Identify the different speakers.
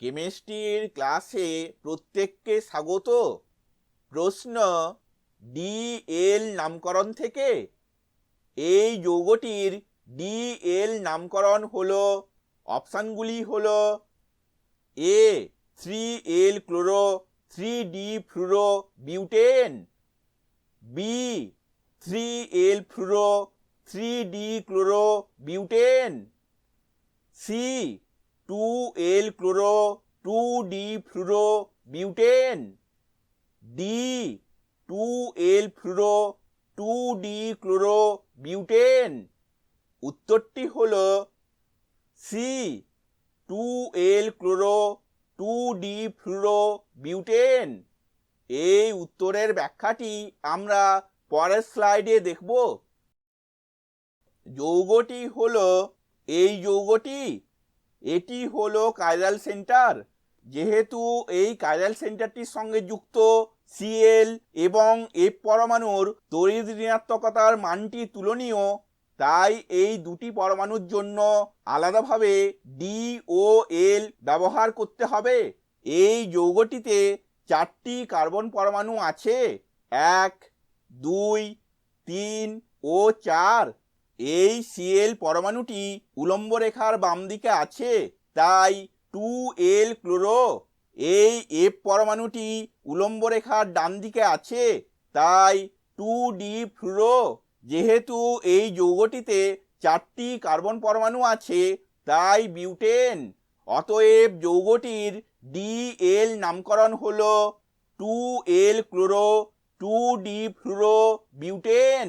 Speaker 1: কেমিস্ট্রির ক্লাসে প্রত্যেককে স্বাগত। প্রশ্ন ডি এল নামকরণ থেকে। এই যৌগটির ডি এল নামকরণ হলো, অপশানগুলি হলো, A, three L chloro, three D fluoro, butane, B, three L fluoro, three D chloro, butane, C two L chloro two D fluoro butane D two L fluoro two D chloro butane উত্তরটি হলো C two L chloro two D fluoro butane এই উত্তরের ব্যাখ্যাটি আমরা পরের স্লাইডে দেখব। যৌগটি হলো এই যৌগটি। এটি হলো কাইরাল সেন্টার যেহেতু এই কাইরাল সেন্টারটির সঙ্গে যুক্ত সিএল এবং এফ পরমাণুর তড়িৎ ঋণাত্মকতার মানটি তুলনীয়, তাই এই দুটি পরমাণুর জন্য আলাদাভাবে ডি ও এল ব্যবহার করতে হবে। এই যৌগটিতে চারটি কার্বন পরমাণু আছে, এক, দুই, তিন ও চার। এই সিএল পরমাণুটি উলম্ব রেখার বাম দিকে আছে, তাই টু এল ক্লোরো, এই এফ পরমাণুটি উলম্ব রেখার ডান দিকে আছে, তাই টু ডি ফ্লুরো, যেহেতু এই যৌগটিতে চারটি কার্বন পরমাণু আছে, তাই বিউটেন। অতএব যৌগটির ডি এল নামকরণ হল two L chloro two D fluoro, butane.